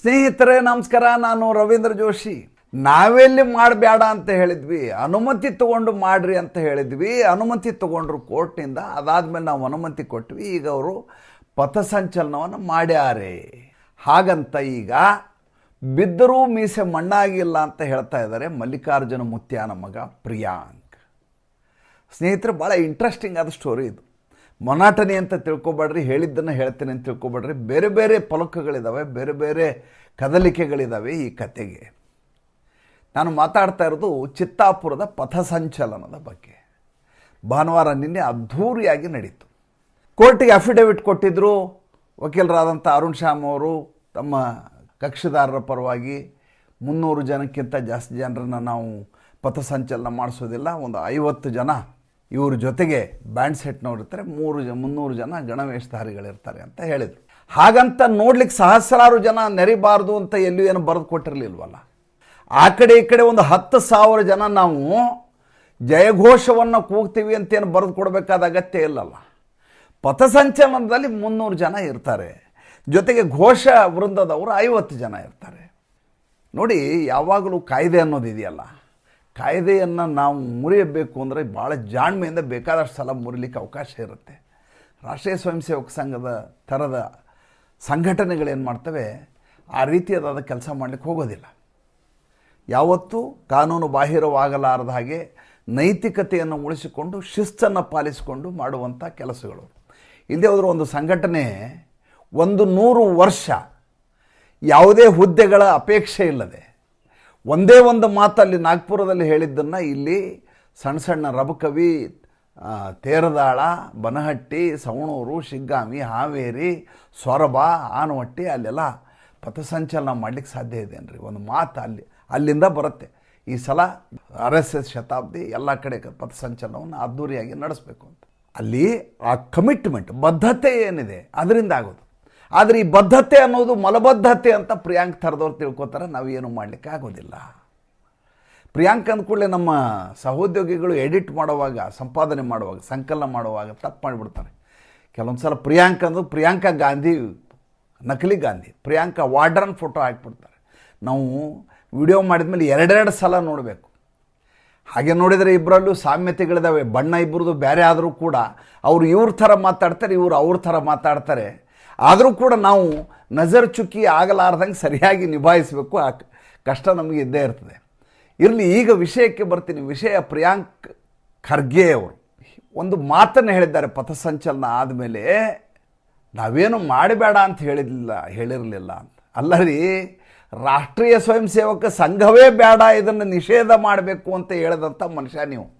ಸ್ನೇಹಿತರೆ, ನಮಸ್ಕಾರ. ನಾನು ರವೀಂದ್ರ ಜೋಶಿ. ನಾವೆಲ್ಲಿ ಮಾಡಬೇಡ ಅಂತ ಹೇಳಿದ್ವಿ. ಅನುಮತಿ ತಗೊಂಡು ಮಾಡ್ರಿ ಅಂತ ಹೇಳಿದ್ವಿ. ಅನುಮತಿ ತಗೊಂಡ್ರು ಕೋರ್ಟ್ನಿಂದ. ಅದಾದ್ಮೇಲೆ ನಾವು ಅನುಮತಿ ಕೊಟ್ವಿ. ಈಗ ಅವರು ಪಥಸಂಚಲನವನ್ನು ಮಾಡ್ಯಾರೆ. ಹಾಗಂತ ಈಗ ಬಿದ್ದರೂ ಮೀಸೆ ಮಣ್ಣಾಗಿಲ್ಲ ಅಂತ ಹೇಳ್ತಾ ಇದ್ದಾರೆ ಮಲ್ಲಿಕಾರ್ಜುನ ಮುತ್ಯಾನ ಮಗ ಪ್ರಿಯಾಂಕ್. ಸ್ನೇಹಿತರೆ ಭಾಳ ಇಂಟ್ರೆಸ್ಟಿಂಗ್ ಆದ ಸ್ಟೋರಿ ಇದು. ಮೊನಾಟನಿ ಅಂತ ತಿಳ್ಕೊಬೇಡ್ರಿ, ಹೇಳಿದ್ದನ್ನು ಹೇಳ್ತೇನೆ ಅಂತ ತಿಳ್ಕೊಬೇಡ್ರಿ. ಬೇರೆ ಬೇರೆ ಫಲಕಗಳಿದ್ದಾವೆ ಬೇರೆ ಬೇರೆ ಕದಲಿಕೆಗಳಿದ್ದಾವೆ ಈ ಕತೆಗೆ. ನಾನು ಮಾತಾಡ್ತಾ ಇರೋದು ಚಿತ್ತಾಪುರದ ಪಥಸಂಚಲನದ ಬಗ್ಗೆ. ಭಾನುವಾರ ನಿನ್ನೆ ಅದ್ಧೂರಿಯಾಗಿ ನಡೀತು. ಕೋರ್ಟಿಗೆ ಅಫಿಡವಿಟ್ ಕೊಟ್ಟಿದ್ದರು ವಕೀಲರಾದಂಥ ಅರುಣ್ ಶ್ಯಾಮ್ ಅವರು, ತಮ್ಮ ಕಕ್ಷಿದಾರರ ಪರವಾಗಿ ಮುನ್ನೂರು ಜನಕ್ಕಿಂತ ಜಾಸ್ತಿ ಜನರನ್ನು ನಾವು ಪಥಸಂಚಲನ ಮಾಡಿಸೋದಿಲ್ಲ, ಒಂದು ಐವತ್ತು ಜನ ಇವ್ರ ಜೊತೆಗೆ ಬ್ಯಾಂಡ್ ಸೆಟ್ನವ್ರು ಇರ್ತಾರೆ ಮೂರು ಜ ಮುನ್ನೂರು ಜನ ಗಣವೇಶಧಾರಿಗಳಿರ್ತಾರೆ ಅಂತ ಹೇಳಿದರು. ಹಾಗಂತ ನೋಡ್ಲಿಕ್ಕೆ ಸಹಸ್ರಾರು ಜನ ನೆರಿಬಾರ್ದು ಅಂತ ಎಲ್ಲೂ ಏನು ಬರೆದು ಕೊಟ್ಟಿರಲಿಲ್ವಲ್ಲ? ಆ ಕಡೆ ಈ ಕಡೆ ಒಂದು ಹತ್ತು ಸಾವಿರ ಜನ ನಾವು ಜಯಘೋಷವನ್ನು ಕೂಗ್ತೀವಿ ಅಂತೇನು ಬರೆದು ಕೊಡಬೇಕಾದ ಅಗತ್ಯ ಇಲ್ಲಲ್ಲ. ಪಥಸಂಚಲನದಲ್ಲಿ ಮುನ್ನೂರು ಜನ ಇರ್ತಾರೆ. ಜೊತೆಗೆ ಘೋಷ ವೃಂದದವರು ಐವತ್ತು ಜನ ಇರ್ತಾರೆ. ನೋಡಿ, ಯಾವಾಗಲೂ ಕಾಯ್ದೆ ಅನ್ನೋದು ಇದೆಯಲ್ಲ ಕಾಯ್ದೆಯನ್ನು ನಾವು ಮುರಿಯಬೇಕು ಅಂದರೆ ಭಾಳ ಜಾಣ್ಮೆಯಿಂದ ಬೇಕಾದಷ್ಟು ಸಲ ಮುರಿಲಿಕ್ಕೆ ಅವಕಾಶ ಇರುತ್ತೆ. ರಾಷ್ಟ್ರೀಯ ಸ್ವಯಂ ಸೇವಕ ಸಂಘದ ಥರದ ಸಂಘಟನೆಗಳೇನು ಮಾಡ್ತವೆ? ಆ ರೀತಿಯಾದ ಕೆಲಸ ಮಾಡಲಿಕ್ಕೆ ಹೋಗೋದಿಲ್ಲ. ಯಾವತ್ತೂ ಕಾನೂನು ಬಾಹಿರವಾಗಲಾರದ ಹಾಗೆ ನೈತಿಕತೆಯನ್ನು ಉಳಿಸಿಕೊಂಡು ಶಿಸ್ತನ್ನು ಪಾಲಿಸಿಕೊಂಡು ಮಾಡುವಂಥ ಕೆಲಸಗಳು. ಇಲ್ಲದೆ ಹೋದರೂ ಒಂದು ಸಂಘಟನೆ ಒಂದು ನೂರು ವರ್ಷ ಯಾವುದೇ ಹುದ್ದೆಗಳ ಅಪೇಕ್ಷೆ ಇಲ್ಲದೆ ಒಂದೇ ಒಂದು ಮಾತಲ್ಲಿ ನಾಗ್ಪುರದಲ್ಲಿ ಹೇಳಿದ್ದನ್ನು ಇಲ್ಲಿ ಸಣ್ಣ ಸಣ್ಣ ರಬಕವಿ ತೇರದಾಳ, ಬನಹಟ್ಟಿ, ಸವಣೂರು, ಶಿಗ್ಗಾಮಿ, ಹಾವೇರಿ, ಸೊರಬ, ಆನವಟ್ಟಿ ಅಲ್ಲೆಲ್ಲ ಪಥಸಂಚಲನ ಮಾಡಲಿಕ್ಕೆ ಸಾಧ್ಯ ಇದೆ ಅನ್ರಿ ಒಂದು ಮಾತು ಅಲ್ಲಿ, ಅಲ್ಲಿಂದ ಬರುತ್ತೆ. ಈ ಸಲ ಆರ್ ಎಸ್ ಎಸ್ ಶತಾಬ್ದಿ ಎಲ್ಲ ಕಡೆ ಪಥಸಂಚಲನವನ್ನು ಅದ್ದೂರಿಯಾಗಿ ನಡೆಸಬೇಕು ಅಂತ. ಅಲ್ಲಿ ಆ ಕಮಿಟ್ಮೆಂಟ್ ಬದ್ಧತೆ ಏನಿದೆ, ಅದರಿಂದ ಆಗೋದು. ಆದರೆ ಈ ಬದ್ಧತೆ ಅನ್ನೋದು ಮಲಬದ್ಧತೆ ಅಂತ ಪ್ರಿಯಾಂಕ್ ಥರದವ್ರು ತಿಳ್ಕೊತಾರೆ, ನಾವು ಏನು ಮಾಡಲಿಕ್ಕೆ ಆಗೋದಿಲ್ಲ. ಪ್ರಿಯಾಂಕ್ ಅಂದ್ಕೂಡಲೇ ನಮ್ಮ ಸಹೋದ್ಯೋಗಿಗಳು ಎಡಿಟ್ ಮಾಡುವಾಗ, ಸಂಪಾದನೆ ಮಾಡುವಾಗ, ಸಂಕಲನ ಮಾಡುವಾಗ ತಪ್ಪು ಮಾಡಿಬಿಡ್ತಾರೆ. ಕೆಲವೊಂದು ಸಲ ಪ್ರಿಯಾಂಕ್ ಅಂದು ಪ್ರಿಯಾಂಕಾ ಗಾಂಧಿ, ನಕಲಿ ಗಾಂಧಿ, ಪ್ರಿಯಾಂಕಾ ವಾಡ್ರನ್ ಫೋಟೋ ಹಾಕ್ಬಿಡ್ತಾರೆ. ನಾವು ವಿಡಿಯೋ ಮಾಡಿದ್ಮೇಲೆ ಎರಡೆರಡು ಸಲ ನೋಡಬೇಕು. ಹಾಗೆ ನೋಡಿದರೆ ಇಬ್ಬರಲ್ಲೂ ಸಾಮ್ಯತೆಗಳಿದಾವೆ, ಬಣ್ಣ ಇಬ್ಬರದು ಬೇರೆ ಆದರೂ ಕೂಡ, ಅವರು ಇವ್ರ ಥರ ಮಾತಾಡ್ತಾರೆ, ಇವರು ಅವ್ರ ಥರ ಮಾತಾಡ್ತಾರೆ. ಆದರೂ ಕೂಡ ನಾವು ನಜರ್ ಚುಕ್ಕಿ ಆಗಲಾರ್ದಂಗೆ ಸರಿಯಾಗಿ ನಿಭಾಯಿಸಬೇಕು. ಆ ಕಷ್ಟ ನಮಗೆ ಇದ್ದೇ ಇರ್ತದೆ. ಇರಲಿ, ಈಗ ವಿಷಯಕ್ಕೆ ಬರ್ತೀನಿ. ವಿಷಯ ಪ್ರಿಯಾಂಕ್ ಖರ್ಗೆ ಅವರು. ಒಂದು ಮಾತನ್ನು ಹೇಳಿದ್ದಾರೆ ಪಥಸಂಚಲನ ಆದಮೇಲೆ. ನಾವೇನು ಮಾಡಬೇಡ ಅಂತ ಹೇಳಿರಲಿಲ್ಲ ಹೇಳಿರಲಿಲ್ಲ ಅಂತ. ಅಲ್ಲ ರೀ ರಾಷ್ಟ್ರೀಯ ಸ್ವಯಂ ಸೇವಕ ಸಂಘವೇ ಬೇಡ, ಇದನ್ನು ನಿಷೇಧ ಮಾಡಬೇಕು ಅಂತ ಹೇಳಿದಂಥ ಮನುಷ್ಯ ನೀವು.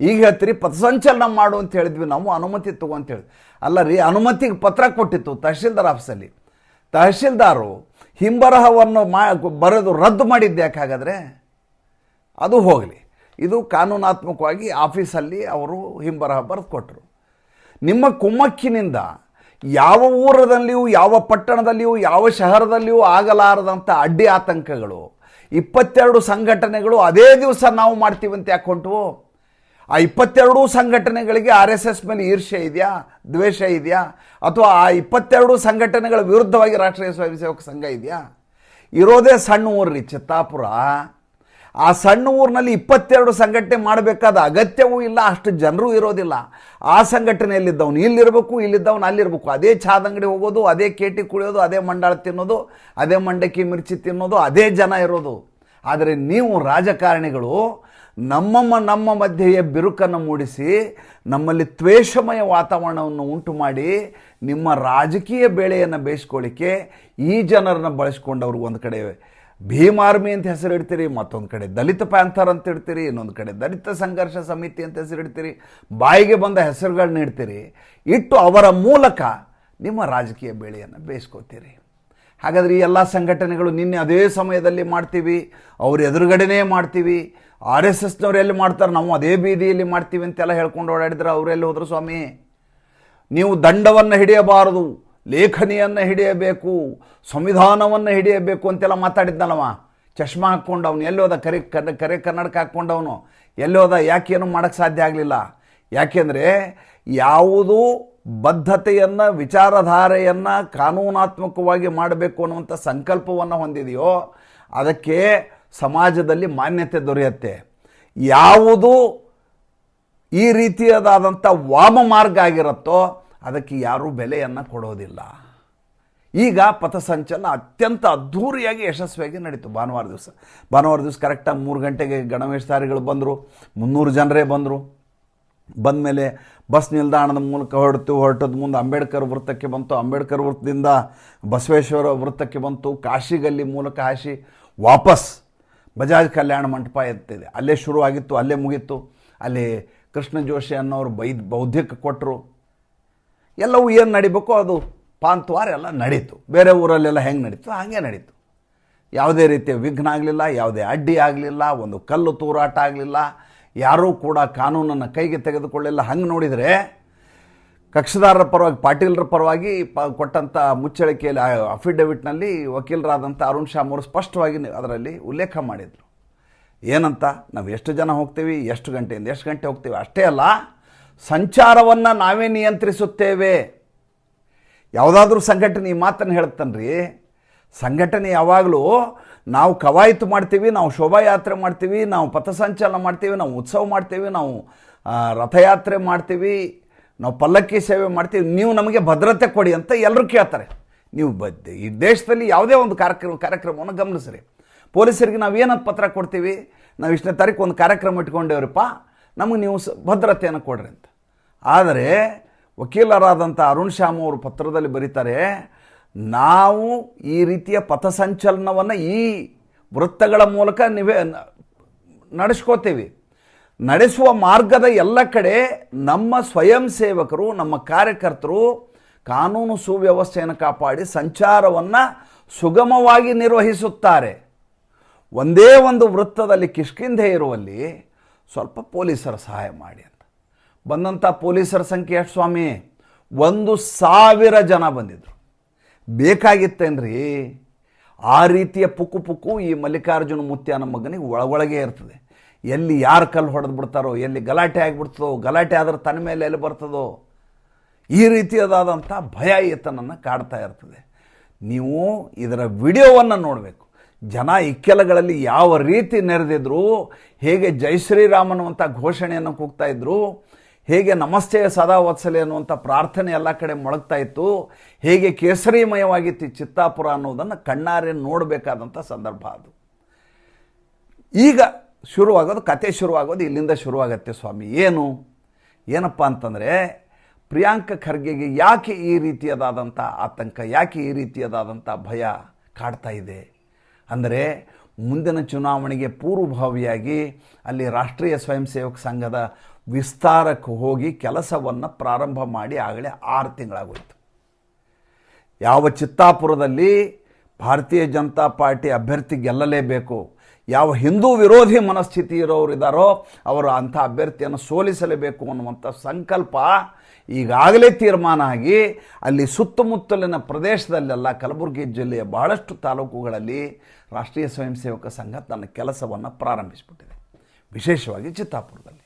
ಈಗ ಹೇಳ್ತೀರಿ, ಪಥಸಂಚಲನ ಮಾಡು ಅಂತ ಹೇಳಿದ್ವಿ ನಾವು, ಅನುಮತಿ ತಗೋ ಅಂತ ಹೇಳಿ ಅಲ್ಲ ರೀ, ಅನುಮತಿಗೆ ಪತ್ರ ಕೊಟ್ಟಿತ್ತು ತಹಶೀಲ್ದಾರ್ ಆಫೀಸಲ್ಲಿ. ತಹಶೀಲ್ದಾರು ಹಿಂಬರಹವನ್ನು ಮಾ, ಬರೆದು ರದ್ದು ಮಾಡಿದ್ದು ಯಾಕೆ ಹಾಗಾದರೆ? ಅದು ಹೋಗಲಿ. ಇದು ಕಾನೂನಾತ್ಮಕವಾಗಿ ಆಫೀಸಲ್ಲಿ ಅವರು ಹಿಂಬರಹ ಬರೆದು ಕೊಟ್ಟರು. ನಿಮ್ಮ ಕುಮ್ಮಕ್ಕಿನಿಂದ ಯಾವ ಊರದಲ್ಲಿಯೂ, ಯಾವ ಪಟ್ಟಣದಲ್ಲಿಯೂ, ಯಾವ ಶಹರದಲ್ಲಿಯೂ ಆಗಲಾರದಂಥ ಅಡ್ಡಿ ಆತಂಕಗಳು, ಇಪ್ಪತ್ತೆರಡು ಸಂಘಟನೆಗಳು ಅದೇ ದಿವಸ ನಾವು ಮಾಡ್ತೀವಂತ ಯಾಕೆ ಹೊಂಟವು? ಆ ಇಪ್ಪತ್ತೆರಡು ಸಂಘಟನೆಗಳಿಗೆ ಆರ್ ಎಸ್ ಎಸ್ ಮೇಲೆ ಈರ್ಷ್ಯ ಇದೆಯಾ? ದ್ವೇಷ ಇದೆಯಾ? ಅಥವಾ ಆ ಇಪ್ಪತ್ತೆರಡು ಸಂಘಟನೆಗಳ ವಿರುದ್ಧವಾಗಿ ರಾಷ್ಟ್ರೀಯ ಸ್ವಯಂ ಸೇವಕ ಸಂಘ ಇದೆಯಾ? ಇರೋದೇ ಸಣ್ಣ ಊರ್ರಿ ಚಿತ್ತಾಪುರ. ಆ ಸಣ್ಣ ಊರಿನಲ್ಲಿ ಇಪ್ಪತ್ತೆರಡು ಸಂಘಟನೆ ಮಾಡಬೇಕಾದ ಅಗತ್ಯವೂ ಇಲ್ಲ, ಅಷ್ಟು ಜನರು ಇರೋದಿಲ್ಲ. ಆ ಸಂಘಟನೆಯಲ್ಲಿದ್ದವನು ಇಲ್ಲಿರಬೇಕು, ಇಲ್ಲಿದ್ದವನು ಅಲ್ಲಿರಬೇಕು. ಅದೇ ಚಾದಂಗಡಿ ಹೋಗೋದು, ಅದೇ ಕೇಟಿ ಕುಡಿಯೋದು, ಅದೇ ಮಂಡಾಳ ತಿನ್ನೋದು, ಅದೇ ಮಂಡಕ್ಕಿ ಮಿರ್ಚಿ ತಿನ್ನೋದು, ಅದೇ ಜನ ಇರೋದು. ಆದರೆ ನೀವು ರಾಜಕಾರಣಿಗಳು ನಮ್ಮಮ್ಮ ನಮ್ಮ ಮಧ್ಯೆಯೇ ಬಿರುಕನ್ನು ಮೂಡಿಸಿ ನಮ್ಮಲ್ಲಿ ತ್ವೇಷಮಯ ವಾತಾವರಣವನ್ನು ಉಂಟು ಮಾಡಿ ನಿಮ್ಮ ರಾಜಕೀಯ ಬೇಳೆಯನ್ನು ಬೇಯಿಸ್ಕೊಳ್ಳಿಕ್ಕೆ ಈ ಜನರನ್ನು ಬಳಸ್ಕೊಂಡವ್ರು ಒಂದು ಕಡೆ ಭೀಮ್ ಆರ್ಮಿ ಅಂತ ಹೆಸರಿಡ್ತೀರಿ ಮತ್ತೊಂದು ಕಡೆ ದಲಿತ ಪ್ಯಾಂಥರ್ ಅಂತ ಇಡ್ತೀರಿ, ಇನ್ನೊಂದು ಕಡೆ ದಲಿತ ಸಂಘರ್ಷ ಸಮಿತಿ ಅಂತ ಹೆಸರಿಡ್ತೀರಿ ಬಾಯಿಗೆ ಬಂದ ಹೆಸರುಗಳನ್ನ ಇಡ್ತೀರಿ. ಇಟ್ಟು ಅವರ ಮೂಲಕ ನಿಮ್ಮ ರಾಜಕೀಯ ಬೇಳೆಯನ್ನು ಬೇಯಿಸ್ಕೋತೀರಿ. ಹಾಗಾದ್ರೆ ಈ ಎಲ್ಲ ಸಂಘಟನೆಗಳು ನಿನ್ನೆ ಅದೇ ಸಮಯದಲ್ಲಿ ಮಾಡ್ತೀವಿ, ಅವ್ರ ಎದುರುಗಡೆನೇ ಮಾಡ್ತೀವಿ. ಆರ್ ಎಸ್ ಎಸ್ನವ್ರು ಎಲ್ಲಿ ಮಾಡ್ತಾರೆ? ನಾವು ಅದೇ ಬೀದಿಯಲ್ಲಿ ಮಾಡ್ತೀವಿ ಅಂತೆಲ್ಲ ಹೇಳ್ಕೊಂಡು ಓಡಾಡಿದ್ರೆ ಅವರೆಲ್ಲಿ ಹೋದ್ರು ಸ್ವಾಮಿ? ನೀವು ದಂಡವನ್ನು ಹಿಡಿಯಬಾರದು, ಲೇಖನಿಯನ್ನು ಹಿಡಿಯಬೇಕು, ಸಂವಿಧಾನವನ್ನು ಹಿಡಿಯಬೇಕು ಅಂತೆಲ್ಲ ಮಾತಾಡಿದ್ನಲ್ಲವ? ಚಷ್ಮಾ ಹಾಕ್ಕೊಂಡು ಅವನು ಎಲ್ಲೋದ ಕರೆ ಕನ್ನ ಕರೆ ಕನ್ನಡಕ ಹಾಕ್ಕೊಂಡವನು? ಎಲ್ಲೋದ ಯಾಕೇನು ಮಾಡೋಕ್ಕೆ ಸಾಧ್ಯ ಆಗಲಿಲ್ಲ? ಯಾಕೆಂದರೆ ಯಾವುದೂ ಬದ್ಧತೆಯನ್ನು, ವಿಚಾರಧಾರೆಯನ್ನು ಕಾನೂನಾತ್ಮಕವಾಗಿ ಮಾಡಬೇಕು ಅನ್ನುವಂಥ ಸಂಕಲ್ಪವನ್ನು ಹೊಂದಿದೆಯೋ, ಅದಕ್ಕೆ ಸಮಾಜದಲ್ಲಿ ಮಾನ್ಯತೆ ದೊರೆಯುತ್ತೆ. ಯಾವುದು ಈ ರೀತಿಯದಾದಂಥ ವಾಮ ಮಾರ್ಗ ಆಗಿರುತ್ತೋ ಅದಕ್ಕೆ ಯಾರೂ ಬೆಲೆಯನ್ನು ಕೊಡೋದಿಲ್ಲ. ಈಗ ಪಥಸಂಚಲನ ಅತ್ಯಂತ ಅದ್ಧೂರಿಯಾಗಿ ಯಶಸ್ವಿಯಾಗಿ ನಡೀತು. ಭಾನುವಾರ ದಿವಸ. ಭಾನುವಾರ ದಿವಸ ಕರೆಕ್ಟಾಗಿ ಮೂರು ಗಂಟೆಗೆ ಗಣವೇಶಧಾರಿಗಳು ಬಂದರು, ಮುನ್ನೂರು ಜನರೇ ಬಂದರು. ಬಂದಮೇಲೆ ಬಸ್ ನಿಲ್ದಾಣದ ಮೂಲಕ ಹೊರಡ್ತು ಹೊರಟದ ಮುಂದೆ ಅಂಬೇಡ್ಕರ್ ವೃತ್ತಕ್ಕೆ ಬಂತು. ಅಂಬೇಡ್ಕರ್ ವೃತ್ತದಿಂದ ಬಸವೇಶ್ವರ ವೃತ್ತಕ್ಕೆ ಬಂತು. ಕಾಶಿಗಲ್ಲಿ ಮೂಲಕ ಹಾಸಿ ವಾಪಸ್ ಬಜಾಜ್ ಕಲ್ಯಾಣ ಮಂಟಪ ಇರ್ತಿದೆ ಅಲ್ಲೇ ಶುರುವಾಗಿತ್ತು, ಅಲ್ಲೇ ಮುಗೀತು ಅಲ್ಲಿ ಕೃಷ್ಣ ಜೋಶಿ ಅನ್ನೋರು ಬೈ ಬೌದ್ಧಿಕ ಕೊಟ್ಟರು ಎಲ್ಲವೂ ಏನು ನಡಿಬೇಕೋ ಅದು ಪಾಂತ್ವಾರ ಎಲ್ಲ ನಡೀತು. ಬೇರೆ ಊರಲ್ಲೆಲ್ಲ ಹೆಂಗೆ ನಡೀತು ಹಾಗೆ ನಡೀತು. ಯಾವುದೇ ರೀತಿಯ ವಿಘ್ನ ಆಗಲಿಲ್ಲ, ಯಾವುದೇ ಅಡ್ಡಿ ಆಗಲಿಲ್ಲ, ಒಂದು ಕಲ್ಲು ತೂರಾಟ ಆಗಲಿಲ್ಲ. ಯಾರೂ ಕೂಡ ಕಾನೂನನ್ನು ಕೈಗೆ ತೆಗೆದುಕೊಳ್ಳಿಲ್ಲ. ಹಂಗೆ ನೋಡಿದರೆ ಕಕ್ಷದಾರರ ಪರವಾಗಿ, ಪಾಟೀಲರ ಪರವಾಗಿ ಪ ಕೊಟ್ಟಂಥ ಮುಚ್ಚಳಿಕೆಯಲ್ಲಿ ಅಫಿಡವಿಟ್ನಲ್ಲಿ ವಕೀಲರಾದಂಥ ಅರುಣ್ ಶಾಮ್ ಅವರು ಸ್ಪಷ್ಟವಾಗಿ ಅದರಲ್ಲಿ ಉಲ್ಲೇಖ ಮಾಡಿದರು. ಏನಂತ? ನಾವು ಎಷ್ಟು ಜನ ಹೋಗ್ತೀವಿ? ಎಷ್ಟು ಗಂಟೆಯಿಂದ ಎಷ್ಟು ಗಂಟೆ ಹೋಗ್ತೀವಿ? ಅಷ್ಟೇ ಅಲ್ಲ, ಸಂಚಾರವನ್ನು ನಾವೇ ನಿಯಂತ್ರಿಸುತ್ತೇವೆ. ಯಾವುದಾದ್ರೂ ಸಂಘಟನೆ ಈ ಮಾತನ್ನು ಹೇಳ್ತಾನ್ರಿ ಸಂಘಟನೆ ಯಾವಾಗಲೂ ನಾವು ಕವಾಯಿತು ಮಾಡ್ತೀವಿ, ನಾವು ಶೋಭಾಯಾತ್ರೆ ಮಾಡ್ತೀವಿ, ನಾವು ಪಥಸಂಚಲನ ಮಾಡ್ತೀವಿ, ನಾವು ಉತ್ಸವ ಮಾಡ್ತೀವಿ, ನಾವು ರಥಯಾತ್ರೆ ಮಾಡ್ತೀವಿ. ನಾವು ಪಲ್ಲಕ್ಕಿ ಸೇವೆ ಮಾಡ್ತೀವಿ, ನೀವು ನಮಗೆ ಭದ್ರತೆ ಕೊಡಿ ಅಂತ ಎಲ್ಲರೂ ಕೇಳ್ತಾರೆ. ನೀವು ಬದ್ ಈ ದೇಶದಲ್ಲಿ ಯಾವುದೇ ಒಂದು ಕಾರ್ಯಕ್ರಮ, ಕಾರ್ಯಕ್ರಮವನ್ನು ಗಮನಿಸ್ರಿ. ಪೊಲೀಸರಿಗೆ ನಾವು ಏನಂತ ಪತ್ರ ಕೊಡ್ತೀವಿ? ನಾವು ಇಷ್ಟನೇ ತಾರೀಕು ಒಂದು ಕಾರ್ಯಕ್ರಮ ಇಟ್ಕೊಂಡೇವ್ರಪ್ಪ, ನಮಗೆ ನೀವು ಸ, ಭದ್ರತೆಯನ್ನು ಕೊಡ್ರಿ ಅಂತ. ಆದರೆ ವಕೀಲರಾದಂಥ ಅರುಣ್ ಶ್ಯಾಮ್ ಅವರು ಪತ್ರದಲ್ಲಿ ಬರೀತಾರೆ, ನಾವು ಈ ರೀತಿಯ ಪಥಸಂಚಲನವನ್ನು ಈ ವೃತ್ತಗಳ ಮೂಲಕ ನಿವೇ ನಡೆಸ್ಕೋತೀವಿ. ನಡೆಸುವ ಮಾರ್ಗದ ಎಲ್ಲ ಕಡೆ ನಮ್ಮ ಸ್ವಯಂ ಸೇವಕರು, ನಮ್ಮ ಕಾರ್ಯಕರ್ತರು ಕಾನೂನು ಸುವ್ಯವಸ್ಥೆಯನ್ನು ಕಾಪಾಡಿ ಸಂಚಾರವನ್ನು ಸುಗಮವಾಗಿ ನಿರ್ವಹಿಸುತ್ತಾರೆ. ಒಂದೇ ಒಂದು ವೃತ್ತದಲ್ಲಿ ಕಿಷ್ಕಿಂಧೆ ಇರುವಲ್ಲಿ ಸ್ವಲ್ಪ ಪೊಲೀಸರ ಸಹಾಯ ಮಾಡಿ ಅಂತ. ಬಂದಂಥ ಪೊಲೀಸರ ಸಂಖ್ಯೆ ಎಷ್ಟು ಸ್ವಾಮಿ? ಒಂದು ಸಾವಿರ ಜನ ಬಂದಿದ್ರು. ಬೇಕಾಗಿತ್ತೇನ್ರಿ ಆ ರೀತಿಯ ಪುಕ್ಕು ಪುಕ್ಕು ಈ ಮಲ್ಲಿಕಾರ್ಜುನ ಮುತ್ಯಾನ ಮಗನಿಗೆ ಒಳಗೊಳಗೆ ಇರ್ತದೆ. ಎಲ್ಲಿ ಯಾರು ಕಲ್ಲು ಹೊಡೆದು ಬಿಡ್ತಾರೋ, ಎಲ್ಲಿ ಗಲಾಟೆ ಆಗಿಬಿಡ್ತದೋ, ಗಲಾಟೆ ಆದ್ರೆ ತನ್ನ ಮೇಲೆ ಎಲ್ಲಿ ಬರ್ತದೋ, ಈ ರೀತಿಯದಾದಂಥ ಭಯ ಈತನನ್ನು ಕಾಡ್ತಾ ಇರ್ತದೆ. ನೀವು ಇದರ ವಿಡಿಯೋವನ್ನು ನೋಡಬೇಕು. ಜನ ಇಕ್ಕೆಲಗಳಲ್ಲಿ ಯಾವ ರೀತಿ ನೆರೆದಿದ್ರು, ಹೇಗೆ ಜೈ ಶ್ರೀರಾಮ್ ಅನ್ನುವಂಥ ಘೋಷಣೆಯನ್ನು ಕೂಗ್ತಾ ಇದ್ರು, ಹೇಗೆ ನಮಸ್ತೆ ಸದಾ ವತ್ಸಲೆ ಅನ್ನುವಂಥ ಪ್ರಾರ್ಥನೆ ಎಲ್ಲ ಕಡೆ ಮೊಳಗ್ತಾ ಇತ್ತು, ಹೇಗೆ ಕೇಸರಿಮಯವಾಗಿತ್ತು ಚಿತ್ತಾಪುರ ಅನ್ನೋದನ್ನು ಕಣ್ಣಾರೆ ನೋಡಬೇಕಾದಂಥ ಸಂದರ್ಭ ಅದು. ಈಗ ಶುರುವಾಗೋದು, ಕತೆ ಶುರುವಾಗೋದು ಇಲ್ಲಿಂದ ಶುರುವಾಗತ್ತೆ ಸ್ವಾಮಿ. ಏನು? ಏನಪ್ಪ ಅಂತಂದರೆ, ಪ್ರಿಯಾಂಕ ಖರ್ಗೆಗೆ ಯಾಕೆ ಈ ರೀತಿಯದಾದಂಥ ಆತಂಕ, ಯಾಕೆ ಈ ರೀತಿಯದಾದಂಥ ಭಯ ಕಾಡ್ತಾ ಇದೆ? ಅಂದರೆ, ಮುಂದಿನ ಚುನಾವಣೆಗೆ ಪೂರ್ವಭಾವಿಯಾಗಿ ಅಲ್ಲಿ ರಾಷ್ಟ್ರೀಯ ಸ್ವಯಂ ಸೇವಕ ಸಂಘದ ವಿಸ್ತಾರಕ್ಕೆ ಹೋಗಿ ಕೆಲಸವನ್ನು ಪ್ರಾರಂಭ ಮಾಡಿ ಆಗಲೇ ಆರು ತಿಂಗಳಾಗೋಯಿತು. ಯಾವ ಚಿತ್ತಾಪುರದಲ್ಲಿ ಭಾರತೀಯ ಜನತಾ ಪಾರ್ಟಿ ಅಭ್ಯರ್ಥಿ ಗೆಲ್ಲಲೇಬೇಕು ಯಾವ ಹಿಂದೂ ವಿರೋಧಿ ಮನಸ್ಥಿತಿ ಇರೋರು ಇದ್ದಾರೋ ಅವರು ಅಂಥ ಅಭ್ಯರ್ಥಿಯನ್ನು ಸೋಲಿಸಲೇಬೇಕು ಅನ್ನುವಂಥ ಸಂಕಲ್ಪ ಈಗಾಗಲೇ ತೀರ್ಮಾನ ಆಗಿ ಅಲ್ಲಿ ಸುತ್ತಮುತ್ತಲಿನ ಪ್ರದೇಶದಲ್ಲೆಲ್ಲ ಕಲಬುರಗಿ ಜಿಲ್ಲೆಯ ಬಹಳಷ್ಟು ತಾಲೂಕುಗಳಲ್ಲಿ ರಾಷ್ಟ್ರೀಯ ಸ್ವಯಂ ಸೇವಕ ಸಂಘ ತನ್ನ ಕೆಲಸವನ್ನು ಪ್ರಾರಂಭಿಸಿಬಿಟ್ಟಿದೆ. ವಿಶೇಷವಾಗಿ ಚಿತ್ತಾಪುರದಲ್ಲಿ.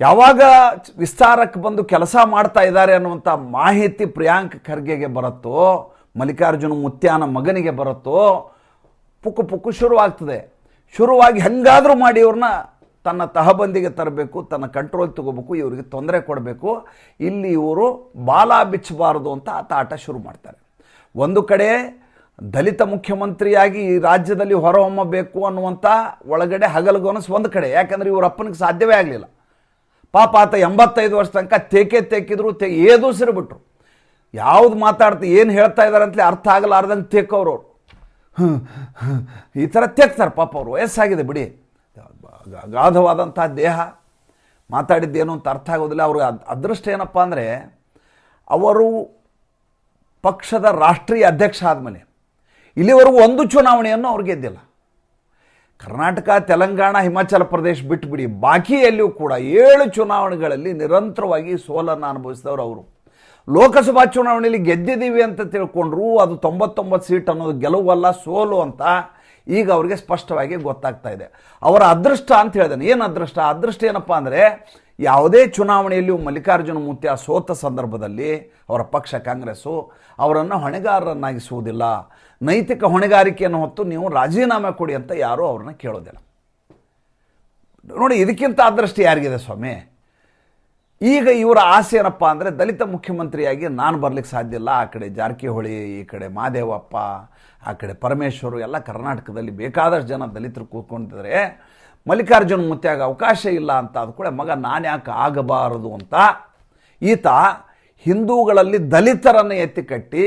ಯಾವಾಗ ವಿಸ್ತಾರಕ್ಕೆ ಬಂದು ಕೆಲಸ ಮಾಡ್ತಾ ಇದ್ದಾರೆ ಅನ್ನುವಂಥ ಮಾಹಿತಿ ಪ್ರಿಯಾಂಕ್ ಖರ್ಗೆಗೆ ಬರುತ್ತೋ, ಮಲ್ಲಿಕಾರ್ಜುನ ಮುತ್ಯಾನ ಮಗನಿಗೆ ಬರುತ್ತೋ ಪುಕ್ಕು ಪುಕ್ಕು ಶುರುವಾಗ್ತದೆ. ಶುರುವಾಗಿ ಹೆಂಗಾದರೂ ಮಾಡಿ ಇವ್ರನ್ನ ತನ್ನ ತಹಬಂದಿಗೆ ತರಬೇಕು, ತನ್ನ ಕಂಟ್ರೋಲ್ ತಗೋಬೇಕು, ಇವರಿಗೆ ತೊಂದರೆ ಕೊಡಬೇಕು. ಇಲ್ಲಿ ಇವರು ಬಾಲ ಬಿಚ್ಚಬಾರದು ಅಂತ ಆತ ಆಟ ಶುರು ಮಾಡ್ತಾರೆ. ಒಂದು ಕಡೆ ದಲಿತ ಮುಖ್ಯಮಂತ್ರಿಯಾಗಿ ಈ ರಾಜ್ಯದಲ್ಲಿ ಹೊರಹೊಮ್ಮಬೇಕು ಅನ್ನುವಂಥ ಒಳಗಡೆ ಹಗಲುಗೊನಸು ಒಂದು ಕಡೆ. ಯಾಕಂದರೆ ಇವರ ಅಪ್ಪನಿಗೆ ಸಾಧ್ಯವೇ ಆಗಲಿಲ್ಲ. ಪಾಪ ಆತ ಎಂಬತ್ತೈದು ವರ್ಷ ತನಕ ತೇಕೆ ತೇಕಿದ್ರು, ತೇ ಏದು ಬಿಟ್ರು ಯಾವ್ದು ಮಾತಾಡ್ತಾ, ಏನು ಹೇಳ್ತಾ ಇದ್ದಾರೆ ಅಂತಲೇ ಅರ್ಥ ಆಗಲಾರ್ದಂಗೆ ತೇಕೋರು ಅವರು. ಈ ಥರ ತೆಗ್ತಾರೆ ಪಾಪ ಅವರು. ವಯಸ್ಸಾಗಿದೆ ಬಿಡಿ. ಅಗಾಧವಾದಂಥ ದೇಹ. ಮಾತಾಡಿದ್ದೇನು ಅಂತ ಅರ್ಥ ಆಗೋದಿಲ್ಲ. ಅವ್ರಿಗೆ ಅದ್- ಅದೃಷ್ಟ ಏನಪ್ಪ ಅಂದರೆ, ಅವರು ಪಕ್ಷದ ರಾಷ್ಟ್ರೀಯ ಅಧ್ಯಕ್ಷ ಆದಮೇಲೆ ಇಲ್ಲಿವರೆಗೂ ಒಂದು ಚುನಾವಣೆಯನ್ನು ಅವ್ರು ಗೆದ್ದಿಲ್ಲ. ಕರ್ನಾಟಕ, ತೆಲಂಗಾಣ, ಹಿಮಾಚಲ ಪ್ರದೇಶ ಬಿಟ್ಟುಬಿಡಿ ಬಾಕಿಯಲ್ಲಿಯೂ ಕೂಡ ಏಳು ಚುನಾವಣೆಗಳಲ್ಲಿ ನಿರಂತರವಾಗಿ ಸೋಲನ್ನು ಅನುಭವಿಸಿದವರು ಅವರು. ಲೋಕಸಭಾ ಚುನಾವಣೆಯಲ್ಲಿ ಗೆದ್ದಿದ್ದೀವಿ ಅಂತ ತಿಳ್ಕೊಂಡ್ರು, ಅದು ತೊಂಬತ್ತೊಂಬತ್ತು ಸೀಟ್ ಅನ್ನೋದು ಗೆಲುವಲ್ಲ, ಸೋಲು ಅಂತ ಈಗ ಅವರಿಗೆ ಸ್ಪಷ್ಟವಾಗಿ ಗೊತ್ತಾಗ್ತಾ ಇದೆ. ಅವರ ಅದೃಷ್ಟ ಅಂತ ಹೇಳಿದಾನೆ, ಏನು ಅದೃಷ್ಟ? ಅದೃಷ್ಟ ಏನಪ್ಪ ಅಂದರೆ, ಯಾವುದೇ ಚುನಾವಣೆಯಲ್ಲಿಯೂ ಮಲ್ಲಿಕಾರ್ಜುನ ಮುತ್ಯ ಸೋತ ಸಂದರ್ಭದಲ್ಲಿ ಅವರ ಪಕ್ಷ ಕಾಂಗ್ರೆಸ್ಸು ಅವರನ್ನು ಹೊಣೆಗಾರರನ್ನಾಗಿಸುವುದಿಲ್ಲ. ನೈತಿಕ ಹೊಣೆಗಾರಿಕೆಯನ್ನು ಹೊತ್ತು ನೀವು ರಾಜೀನಾಮೆ ಕೊಡಿ ಅಂತ ಯಾರೂ ಅವ್ರನ್ನ ಕೇಳೋದಿಲ್ಲ. ನೋಡಿ, ಇದಕ್ಕಿಂತ ಅದೃಷ್ಟ ಯಾರಿಗಿದೆ ಸ್ವಾಮಿ? ಈಗ ಇವರ ಆಸೆ ಏನಪ್ಪ ಅಂದರೆ ದಲಿತ ಮುಖ್ಯಮಂತ್ರಿಯಾಗಿ ನಾನು ಬರ್ಲಿಕ್ಕೆ ಸಾಧ್ಯ ಇಲ್ಲ. ಆ ಕಡೆ ಜಾರಕಿಹೊಳಿ, ಈ ಕಡೆ ಮಾದೇವಪ್ಪ, ಆ ಕಡೆ ಪರಮೇಶ್ವರು, ಎಲ್ಲ ಕರ್ನಾಟಕದಲ್ಲಿ ಬೇಕಾದಷ್ಟು ಜನ ದಲಿತರು ಕೂತ್ಕೊಂಡಿದ್ದಾರೆ. ಮಲ್ಲಿಕಾರ್ಜುನ ಮುತ್ಯಾಗ ಅವಕಾಶ ಇಲ್ಲ ಅಂತ ಅದು ಕೂಡ ಮಗ ನಾನು ಯಾಕೆ ಆಗಬಾರದು ಅಂತ ಈತ ಹಿಂದೂಗಳಲ್ಲಿ ದಲಿತರನ್ನು ಎತ್ತಿಕಟ್ಟಿ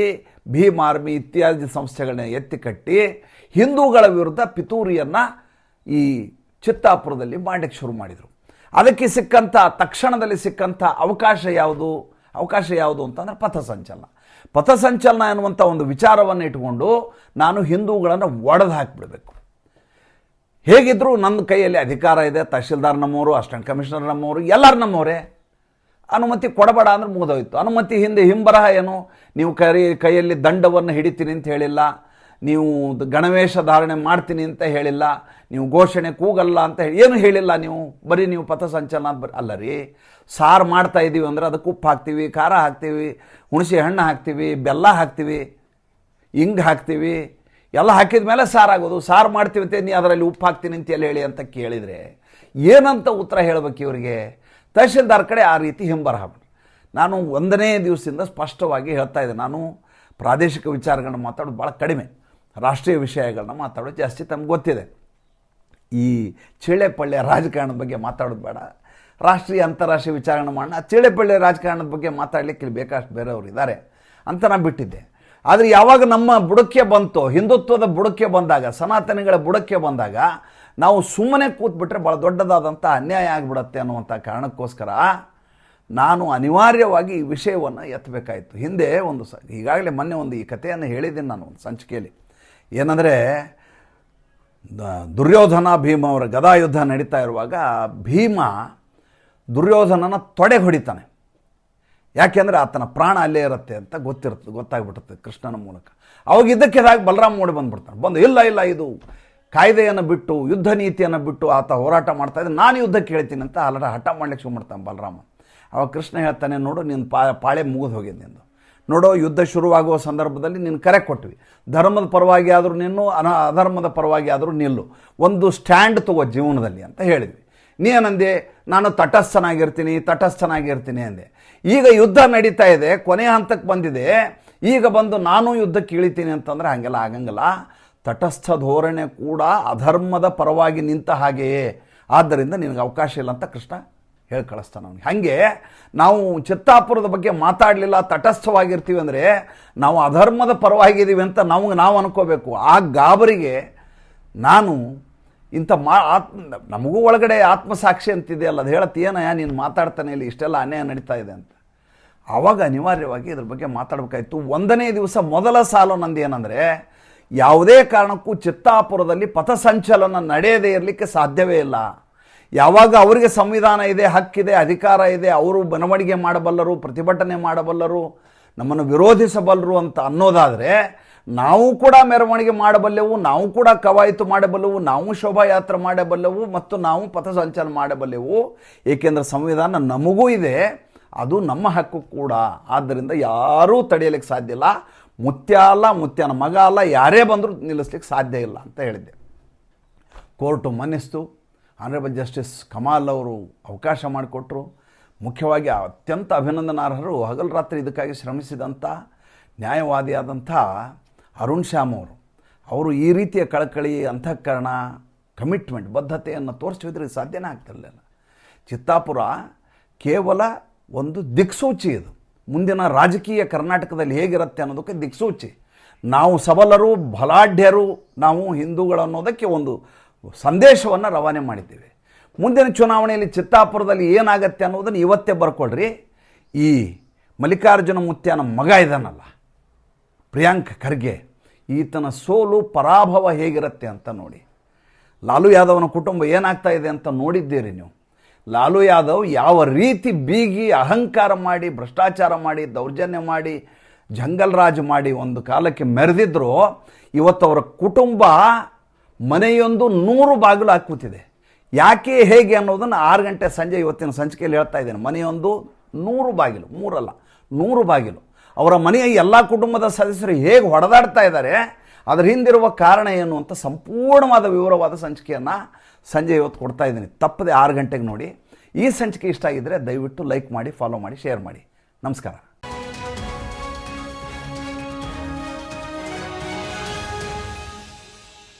ಆರ್ಮಿ ಇತ್ಯಾದಿ ಸಂಸ್ಥೆಗಳನ್ನ ಎತ್ತಿಕಟ್ಟಿ, ಹಿಂದೂಗಳ ವಿರುದ್ಧ ಪಿತೂರಿಯನ್ನು ಈ ಚಿತ್ತಾಪುರದಲ್ಲಿ ಮಾಡಲಿಕ್ಕೆ ಶುರು ಮಾಡಿದರು. ಅದಕ್ಕೆ ಸಿಕ್ಕಂಥ ತಕ್ಷಣದಲ್ಲಿ ಸಿಕ್ಕಂಥ ಅವಕಾಶ ಯಾವುದು? ಅವಕಾಶ ಯಾವುದು ಅಂತಂದರೆ ಪಥಸಂಚಲನ. ಪಥಸಂಚಲನ ಎನ್ನುವಂಥ ಒಂದು ವಿಚಾರವನ್ನು ಇಟ್ಕೊಂಡು ನಾನು ಹಿಂದೂಗಳನ್ನು ಒಡೆದು ಹಾಕಿಬಿಡಬೇಕು. ಹೇಗಿದ್ದರೂ ನನ್ನ ಕೈಯಲ್ಲಿ ಅಧಿಕಾರ ಇದೆ, ತಹಶೀಲ್ದಾರ್ ನಮ್ಮವರು ಅಸಿಸ್ಟೆಂಟ್ ಕಮಿಷನರ್ ನಮ್ಮವರು ಎಲ್ಲರೂ ನಮ್ಮವರೇ ಅನುಮತಿ ಕೊಡಬೇಡ ಅಂದ್ರೆ ಮುಗಿದೋಯ್ತು. ಅನುಮತಿ ಹಿಂದೆ ಹಿಂಬರಹ ಏನು? ನೀವು ಕೈ ಕೈಯಲ್ಲಿ ದಂಡವನ್ನು ಹಿಡಿತೀನಿ ಅಂತ ಹೇಳಿಲ್ಲ. ನೀವು ಗಣವೇಶ ಧಾರಣೆ ಮಾಡ್ತೀನಿ ಅಂತ ಹೇಳಿಲ್ಲ, ನೀವು ಘೋಷಣೆ ಕೂಗಲ್ಲ ಅಂತ ಹೇಳಿ, ಏನು ಹೇಳಿಲ್ಲ ನೀವು? ಬರೀ ನೀವು ಪಥಸಂಚಲನ ಅಂತ ಅಲ್ಲ ರೀ. ಸಾರು ಮಾಡ್ತಾ ಇದ್ದೀವಿ ಅಂದರೆ ಅದಕ್ಕೆ ಉಪ್ಪು ಹಾಕ್ತೀವಿ, ಖಾರ ಹಾಕ್ತೀವಿ, ಹುಣಸೆ ಹಣ್ಣು ಹಾಕ್ತೀವಿ, ಬೆಲ್ಲ ಹಾಕ್ತೀವಿ ಹಿಂಗೆ ಹಾಕ್ತೀವಿ, ಎಲ್ಲ ಹಾಕಿದ ಮೇಲೆ ಸಾರಾಗೋದು ಸಾರು ಮಾಡ್ತೀವಿ ಅಂತ ನೀ ಅದರಲ್ಲಿ ಉಪ್ಪು ಹಾಕ್ತೀನಿ ಅಂತ ಎಲ್ಲ ಹೇಳಿ ಅಂತ ಕೇಳಿದರೆ ಏನಂತ ಉತ್ತರ ಹೇಳಬೇಕು ಇವರಿಗೆ? ತಹಶೀಲ್ದಾರ್ ಕಡೆ ಆ ರೀತಿ ಹಿಂಬರ. ನಾನು ಒಂದನೇ ದಿವಸದಿಂದ ಸ್ಪಷ್ಟವಾಗಿ ಹೇಳ್ತಾ ಇದ್ದೆ. ನಾನು ಪ್ರಾದೇಶಿಕ ವಿಚಾರಗಳನ್ನ ಮಾತಾಡೋದು ಭಾಳ ಕಡಿಮೆ. ರಾಷ್ಟ್ರೀಯ ವಿಷಯಗಳನ್ನ ಮಾತಾಡೋದು ಜಾಸ್ತಿ ತಮ್ಗೆ ಗೊತ್ತಿದೆ. ಈ ಚೇಳೆಪಳ್ಳೆ ರಾಜಕಾರಣದ ಬಗ್ಗೆ ಮಾತಾಡೋದು ಬೇಡ. ರಾಷ್ಟ್ರೀಯ ಅಂತಾರಾಷ್ಟ್ರೀಯ ವಿಚಾರಣೆ ಮಾಡೋಣ. ಚೇಳೆಪಳ್ಳೆ ರಾಜಕಾರಣದ ಬಗ್ಗೆ ಮಾತಾಡಲಿಕ್ಕೆ ಬೇಕಾಷ್ಟು ಬೇರೆಯವರು ಇದ್ದಾರೆ ಅಂತ ನಾನು ಬಿಟ್ಟಿದ್ದೆ. ಆದರೆ ಯಾವಾಗ ನಮ್ಮ ಬುಡಕ್ಕೆ ಬಂತು, ಹಿಂದುತ್ವದ ಬುಡಕ್ಕೆ ಬಂದಾಗ, ಸನಾತನಿಗಳ ಬುಡಕ್ಕೆ ಬಂದಾಗ, ನಾವು ಸುಮ್ಮನೆ ಕೂತ್ಬಿಟ್ರೆ ಭಾಳ ದೊಡ್ಡದಾದಂಥ ಅನ್ಯಾಯ ಆಗಿಬಿಡತ್ತೆ ಅನ್ನುವಂಥ ಕಾರಣಕ್ಕೋಸ್ಕರ ನಾನು ಅನಿವಾರ್ಯವಾಗಿ ಈ ವಿಷಯವನ್ನು ಎತ್ತಬೇಕಾಯಿತು ಹಿಂದೆ ಒಂದು ಸ ಈಗಾಗಲೇ ಮೊನ್ನೆ ಒಂದು ಈ ಕಥೆಯನ್ನು ಹೇಳಿದ್ದೀನಿ ನಾನು ಒಂದು ಸಂಚಿಕೆಯಲ್ಲಿ. ಏನಂದರೆ ದುರ್ಯೋಧನ ಭೀಮ ಅವರ ಗದಾಯುದ್ಧ ನಡೀತಾ ಇರುವಾಗ ಭೀಮ ದುರ್ಯೋಧನನ ತೊಡೆ ಹೊಡಿತಾನೆ. ಯಾಕೆಂದರೆ ಆತನ ಪ್ರಾಣ ಅಲ್ಲೇ ಇರುತ್ತೆ ಅಂತ ಗೊತ್ತಿರುತ್ತೆ ಗೊತ್ತಾಗ್ಬಿಡುತ್ತೆ ಕೃಷ್ಣನ ಮೂಲಕ. ಅವಾಗ ಇದ್ದಕ್ಕಿದಾಗ ಬಲರಾಮ ಓಡಿ ಬಂದ್ಬಿಡ್ತಾನೆ. ಬಂದು, ಇಲ್ಲ ಇಲ್ಲ, ಇದು ಕಾಯ್ದೆಯನ್ನು ಬಿಟ್ಟು, ಯುದ್ಧ ನೀತಿಯನ್ನು ಬಿಟ್ಟು ಆತ ಹೋರಾಟ ಮಾಡ್ತಾ ಇದ್ದ ನಾನು ಯುದ್ಧಕ್ಕೆ ಹೇಳ್ತೀನಿ ಅಂತ ಅಲ್ಲರ ಹಠ ಮಾಡ್ಲಿಕ್ಕೆ ಶುರು ಮಾಡ್ತಾನೆ ಬಲರಾಮ ಅವಾಗ ಕೃಷ್ಣ ಹೇಳ್ತಾನೆ, ನೋಡು ನಿನ್ನ ಪಾ, ಪಾಳೆ ಮುಗಿದು ಹೋಗಿದೆ ನಿಂದು. ನೋಡೋ ಯುದ್ಧ ಶುರುವಾಗುವ ಸಂದರ್ಭದಲ್ಲಿ ನೀನು ಕರೆ ಕೊಟ್ವಿ. ಧರ್ಮದ ಪರವಾಗಿ ಆದರೂ ನಿನ್ನು ಅನ, ಅಧರ್ಮದ ಪರವಾಗಿ ಆದರೂ ನಿಲ್ಲು. ಒಂದು ಸ್ಟ್ಯಾಂಡ್ ತಗೋ ಜೀವನದಲ್ಲಿ ಅಂತ ಹೇಳಿದ್ವಿ. ನೀ ಏನಂದೆ? ನಾನು ತಟಸ್ಥನಾಗಿರ್ತೀನಿ ತಟಸ್ಥನಾಗಿರ್ತೀನಿ ಅಂದೆ. ಈಗ ಯುದ್ಧ ನಡೀತಾ ಇದೆ, ಕೊನೆ ಹಂತಕ್ಕೆ ಬಂದಿದೆ. ಈಗ ಬಂದು ನಾನು ಯುದ್ಧಕ್ಕೆ ಇಳಿತೀನಿ ಅಂತಂದರೆ ಹಾಗೆಲ್ಲ ಆಗಂಗಿಲ್ಲ. ತಟಸ್ಥ ಧೋರಣೆ ಕೂಡ ಅಧರ್ಮದ ಪರವಾಗಿ ನಿಂತ ಹಾಗೆಯೇ. ಆದ್ದರಿಂದ ನಿನಗೆ ಅವಕಾಶ ಇಲ್ಲ ಅಂತ ಕೃಷ್ಣ ಹೇಳಿ ಕಳಿಸ್ತಾನ ಅವನಿಗೆ. ಹಾಗೆ ನಾವು ಚಿತ್ತಾಪುರದ ಬಗ್ಗೆ ಮಾತಾಡಲಿಲ್ಲ, ತಟಸ್ಥವಾಗಿರ್ತೀವಿ ಅಂದರೆ ನಾವು ಅಧರ್ಮದ ಪರವಾಗಿದ್ದೀವಿ ಅಂತ ನಮಗೆ ನಾವು ಅನ್ಕೋಬೇಕು. ಆ ಗಾಬರಿಗೆ ನಾನು ಇಂಥ ಮಾ ಆತ್ಮ ನಮಗೂ ಒಳಗಡೆ ಆತ್ಮಸಾಕ್ಷಿ ಅಂತಿದೆಯಲ್ಲ ಅದು ಹೇಳತ್ತೆ ಏನಯ್ಯ ನೀನು ಮಾತಾಡ್ತಾನೆ ಇಲ್ಲಿ, ಇಷ್ಟೆಲ್ಲ ಅನ್ಯಾಯ ನಡೀತಾ ಇದೆ ಅಂತ. ಆವಾಗ ಅನಿವಾರ್ಯವಾಗಿ ಇದ್ರ ಬಗ್ಗೆ ಮಾತಾಡಬೇಕಾಯಿತು. ಒಂದನೇ ದಿವಸ ಮೊದಲ ಸಾಲು ನಂದು ಏನಂದರೆ, ಯಾವುದೇ ಕಾರಣಕ್ಕೂ ಚಿತ್ತಾಪುರದಲ್ಲಿ ಪಥಸಂಚಲನ ನಡೆಯದೇ ಇರಲಿಕ್ಕೆ ಸಾಧ್ಯವೇ ಇಲ್ಲ. ಯಾವಾಗ ಅವರಿಗೆ ಸಂವಿಧಾನ ಇದೆ ಹಕ್ಕಿದೆ ಅಧಿಕಾರ ಇದೆ, ಅವರು ಬನವಣಿಗೆ ಮಾಡಬಲ್ಲರು, ಪ್ರತಿಭಟನೆ ಮಾಡಬಲ್ಲರು, ನಮ್ಮನ್ನು ವಿರೋಧಿಸಬಲ್ಲರು ಅಂತ ಅನ್ನೋದಾದರೆ, ನಾವು ಕೂಡ ಮೆರವಣಿಗೆ ಮಾಡಬಲ್ಲೆವು, ನಾವು ಕೂಡ ಕವಾಯತು ಮಾಡಬಲ್ಲೆವು, ನಾವು ಶೋಭಾಯಾತ್ರೆ ಮಾಡಬಲ್ಲೆವು ಮತ್ತು ನಾವು ಪಥಸಂಚಲನ ಮಾಡಬಲ್ಲೆವು. ಏಕೆಂದರೆ ಸಂವಿಧಾನ ನಮಗೂ ಇದೆ, ಅದು ನಮ್ಮ ಹಕ್ಕು ಕೂಡ. ಆದ್ದರಿಂದ ಯಾರೂ ತಡೆಯಲಿಕ್ಕೆ ಸಾಧ್ಯ ಇಲ್ಲ. ಮುತ್ಯ ಅಲ್ಲ, ಮುತ್ಯನ ಮಗ ಅಲ್ಲ, ಯಾರೇ ಬಂದರೂ ನಿಲ್ಲಿಸ್ಲಿಕ್ಕೆ ಸಾಧ್ಯ ಇಲ್ಲ ಅಂತ ಹೇಳಿದ್ದೆ. ಕೋರ್ಟು ಮನ್ನಿಸ್ತು. ಆನರೇಬಲ್ ಜಸ್ಟಿಸ್ ಕಮಾಲ್ ಅವರು ಅವಕಾಶ ಮಾಡಿಕೊಟ್ರು. ಮುಖ್ಯವಾಗಿ ಅತ್ಯಂತ ಅಭಿನಂದನಾರ್ಹರು ಹಗಲು ರಾತ್ರಿ ಇದಕ್ಕಾಗಿ ಶ್ರಮಿಸಿದಂಥ ನ್ಯಾಯವಾದಿಯಾದಂಥ ಅರುಣ್ ಶ್ಯಾಮ್ ಅವರು. ಅವರು ಈ ರೀತಿಯ ಕಳಕಳಿ, ಅಂತಃಕರಣ ಕಮಿಟ್ಮೆಂಟ್ ಬದ್ಧತೆಯನ್ನು ತೋರಿಸಿದ್ರೆ ಸಾಧ್ಯನೇ ಆಗ್ತಿರಲಿಲ್ಲ. ಚಿತ್ತಾಪುರ ಕೇವಲ ಒಂದು ದಿಕ್ಸೂಚಿ ಇದು. ಮುಂದಿನ ರಾಜಕೀಯ ಕರ್ನಾಟಕದಲ್ಲಿ ಹೇಗಿರುತ್ತೆ ಅನ್ನೋದಕ್ಕೆ ದಿಕ್ಸೂಚಿ. ನಾವು ಸಬಲರು, ಬಲಾಢ್ಯರು, ನಾವು ಹಿಂದೂಗಳು ಅನ್ನೋದಕ್ಕೆ ಒಂದು ಸಂದೇಶವನ್ನು ರವಾನೆ ಮಾಡಿದ್ದೇವೆ. ಮುಂದಿನ ಚುನಾವಣೆಯಲ್ಲಿ ಚಿತ್ತಾಪುರದಲ್ಲಿ ಏನಾಗತ್ತೆ ಅನ್ನೋದನ್ನು ಇವತ್ತೇ ಬರ್ಕೊಳ್ರಿ. ಈ ಮಲ್ಲಿಕಾರ್ಜುನ ಮುತ್ಯನ ಮಗ ಇದ್ದಾನಲ್ಲ ಪ್ರಿಯಾಂಕ್ ಖರ್ಗೆ, ಈತನ ಸೋಲು ಪರಾಭವ ಹೇಗಿರುತ್ತೆ ಅಂತ ನೋಡಿ. ಲಾಲು ಯಾದವ್ನ ಕುಟುಂಬ ಏನಾಗ್ತಾ ಇದೆ ಅಂತ ನೋಡಿದ್ದೀರಿ ನೀವು. ಲಾಲು ಯಾದವ್ ಯಾವ ರೀತಿ ಬೀಗಿ ಅಹಂಕಾರ ಮಾಡಿ, ಭ್ರಷ್ಟಾಚಾರ ಮಾಡಿ, ದೌರ್ಜನ್ಯ ಮಾಡಿ, ಜಂಗಲ್ ರಾಜ್ ಮಾಡಿ ಒಂದು ಕಾಲಕ್ಕೆ ಮೆರೆದಿದ್ರು ಇವತ್ತು ಅವರ ಕುಟುಂಬ ಮನೆಯೊಂದು ನೂರು ಬಾಗಿಲು ಹಾಕುತ್ತಿದೆ ಯಾಕೆ, ಹೇಗೆ ಅನ್ನೋದನ್ನು ಆರು ಗಂಟೆ ಸಂಜೆ ಇವತ್ತಿನ ಸಂಚಿಕೆಯಲ್ಲಿ ಹೇಳ್ತಾ ಇದ್ದೇನೆ. ಮನೆಯೊಂದು ನೂರು ಬಾಗಿಲು, ಮೂರಲ್ಲ, ನೂರು ಬಾಗಿಲು. ಅವರ ಮನೆಯ ಎಲ್ಲ ಕುಟುಂಬದ ಸದಸ್ಯರು ಹೇಗೆ ಹೊಡೆದಾಡ್ತಾ ಇದ್ದಾರೆ, ಅದರ ಹಿಂದಿರುವ ಕಾರಣ ಏನು ಅಂತ ಸಂಪೂರ್ಣವಾದ ವಿವರವಾದ ಸಂಚಿಕೆಯನ್ನು ಸಂಜೆ ಇವತ್ತು ಕೊಡ್ತಾ ಇದ್ದೀನಿ. ತಪ್ಪದೆ ಆರು ಗಂಟೆಗೆ ನೋಡಿ. ಈ ಸಂಚಿಕೆ ಇಷ್ಟ ಆಗಿದ್ದರೆ ದಯವಿಟ್ಟು ಲೈಕ್ ಮಾಡಿ, ಫಾಲೋ ಮಾಡಿ, ಶೇರ್ ಮಾಡಿ. ನಮಸ್ಕಾರ.